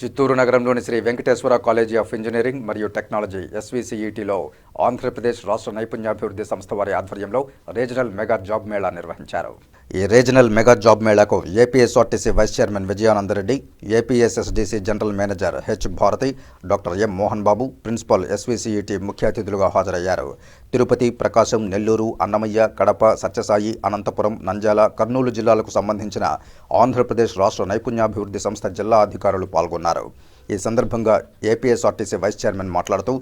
చిత్తూరు నగరంలోని Sri Venkateswara college of engineering మరియు technology ఎస్విసిఈటిలో ఆంధ్రప్రదేశ్ రాష్ట్ర నైపుణ్యాభివృద్ధి సంస్థ వారి ఆధ్వర్యంలో రీజనల్ మెగా జాబ్ మేళా నిర్వహించారు. ఈ regional mega job మేళాకు APSRTC vice chairman Vijayananda Reddy APSSDC general manager H Bharathi doctor M Mohan Babu principal SVCET ముఖ్య అతిథులుగా హాజరయ్యారు. తిరుపతి ప్రకాశం నెల్లూరు అన్నమయ్య కడప సత్యసాయి అనంతపురం నంద్యాల కర్నూలు జిల్లాలకు సంబంధించిన ఆంధ్రప్రదేశ్ రాష్ట్ర నైపుణ్యాభివృద్ధి సంస్థ జిల్లా అధికారులు పాల్గొన్నారు. ఈ సందర్భంగా ఏపీఎస్ఆర్టీసీ వైస్ చైర్మన్ మాట్లాడుతూ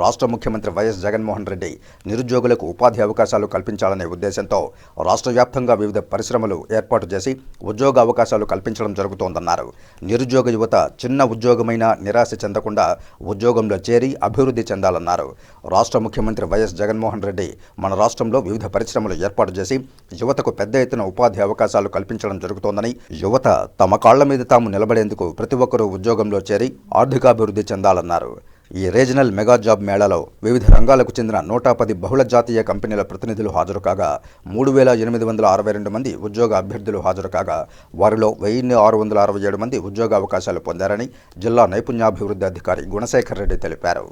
రాష్ట్ర ముఖ్యమంత్రి వైఎస్ జగన్మోహన్ రెడ్డి నిరుద్యోగులకు ఉపాధి అవకాశాలు కల్పించాలనే ఉద్దేశంతో రాష్ట్ర వ్యాప్తంగా వివిధ పరిశ్రమలు ఏర్పాటు చేసి ఉద్యోగ అవకాశాలు కల్పించడం జరుగుతోందన్నారు. నిరుద్యోగ యువత చిన్న ఉద్యోగమైన నిరాశ చెందకుండా ఉద్యోగంలో చేరి అభివృద్ధి చెందాలన్నారు. రాష్ట్ర ముఖ్యమంత్రి వైఎస్ జగన్మోహన్ రెడ్డి మన రాష్ట్రంలో వివిధ పరిశ్రమలు ఏర్పాటు చేసి యువతకు పెద్ద ఎత్తున ఉపాధి అవకాశాలు కల్పించడం జరుగుతోందని యువత తమ కాళ్ళ మీద తాము నిలబడేందుకు ప్రతి ఒక్కరూ ఉద్యోగంలో చేరి ఆర్థికాభివృద్ధి చెందాలన్నారు. ఈ రీజనల్ మెగా జాబ్ మేళాలో వివిధ రంగాలకు చెందిన నూట పది బహుళ జాతీయ కంపెనీల ప్రతినిధులు హాజరు కాగా మూడు వేల ఎనిమిది వందల అరవై రెండు మంది ఉద్యోగ అభ్యర్థులు హాజరు కాగా వారిలో వెయ్యిన్ని ఆరు వందల అరవై ఏడు మంది ఉద్యోగ అవకాశాలు పొందారని జిల్లా నైపుణ్యాభివృద్ధి అధికారి గుణశేఖర్ రెడ్డి తెలిపారు.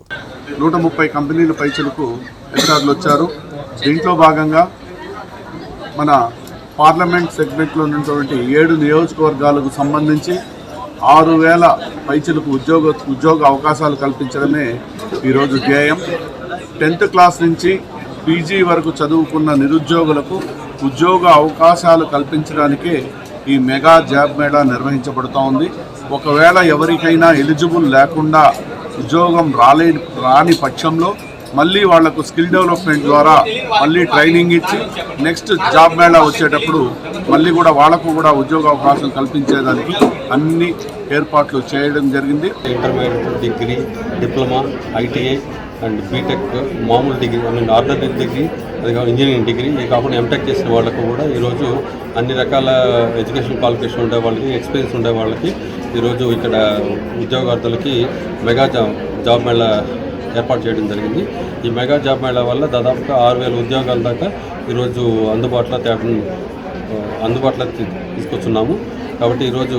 నూట ముప్పై కంపెనీల పైచలకు అధికారులు వచ్చారు. దీంట్లో భాగంగా మన పార్లమెంట్ సెగ్మెంట్లో ఉన్నటువంటి ఏడు నియోజకవర్గాలకు సంబంధించి ఆరు వేల పైచలకు ఉద్యోగ ఉద్యోగ అవకాశాలు కల్పించడమే ఈరోజు ధ్యేయం. టెన్త్ క్లాస్ నుంచి పీజీ వరకు చదువుకున్న నిరుద్యోగులకు ఉద్యోగ అవకాశాలు కల్పించడానికే ఈ మెగా జాబ్ మేళా నిర్వహించబడుతూ ఉంది. ఒకవేళ ఎవరికైనా ఎలిజిబుల్ లేకుండా ఉద్యోగం రాలే రాని పక్షంలో మళ్ళీ వాళ్ళకు స్కిల్ డెవలప్మెంట్ ద్వారా మళ్ళీ ట్రైనింగ్ ఇచ్చి నెక్స్ట్ జాబ్ మేళా వచ్చేటప్పుడు మళ్ళీ కూడా వాళ్ళకు కూడా ఉద్యోగ అవకాశం కల్పించేదానికి అన్ని ఏర్పాట్లు చేయడం జరిగింది. Intermediate degree diploma ITI and B Tech మామూలు degree I mean ordinary degree అది ఇంజనీరింగ్ డిగ్రీ ఇది కాకుండా ఎంటెక్ చేసిన వాళ్ళకు కూడా ఈరోజు అన్ని రకాల ఎడ్యుకేషన్ క్వాలిఫికేషన్ ఉండే వాళ్ళకి ఎక్స్పీరియన్స్ ఉండే వాళ్ళకి ఈరోజు ఇక్కడ ఉద్యోగార్థులకి మెగా జాబ్ జాబ్ మేళా ఏర్పాటు చేయడం జరిగింది. ఈ మెగా జాబ్ మేళా వల్ల దాదాపుగా ఆరు వేల ఉద్యోగాల దాకా ఈరోజు అందుబాటులో తేవడం అందుబాటులోకి అందుబాటులో తీసుకొచ్చున్నాము. కాబట్టి ఈరోజు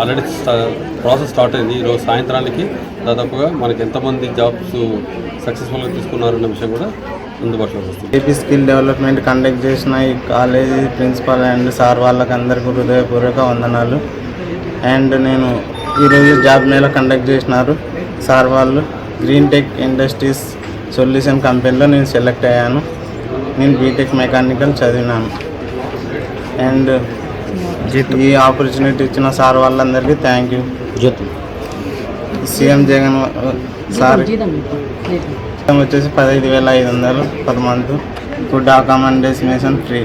ఆల్రెడీ ప్రాసెస్ స్టార్ట్ అయింది. ఈరోజు సాయంత్రానికి దాదాపుగా మనకి ఎంతమంది జాబ్స్ సక్సెస్ఫుల్గా తీసుకున్నారన్న విషయం కూడా అందుబాటులోకి వస్తుంది. ఏపీ స్కిల్ డెవలప్మెంట్ కండక్ట్ చేసిన ఈ కాలేజీ ప్రిన్సిపల్ అండ్ సార్ వాళ్ళకి అందరికీ హృదయపూర్వక వందనాలు. అండ్ నేను ఈరోజు జాబ్ మేళ కండక్ట్ చేసినారు సార్ వాళ్ళు. గ్రీన్ టెక్ ఇండస్ట్రీస్ సొల్యూషన్ కంపెనీలో నేను సెలెక్ట్ అయ్యాను. నేను బీటెక్ మెకానికల్ చదివినాను. అండ్ ఈ ఆపర్చునిటీ ఇచ్చిన సార్ వాళ్ళందరికీ thank you. CM Jagan sir వచ్చేసి పదహైదు వేల ఐదు వందలు per month. Food accommodation free.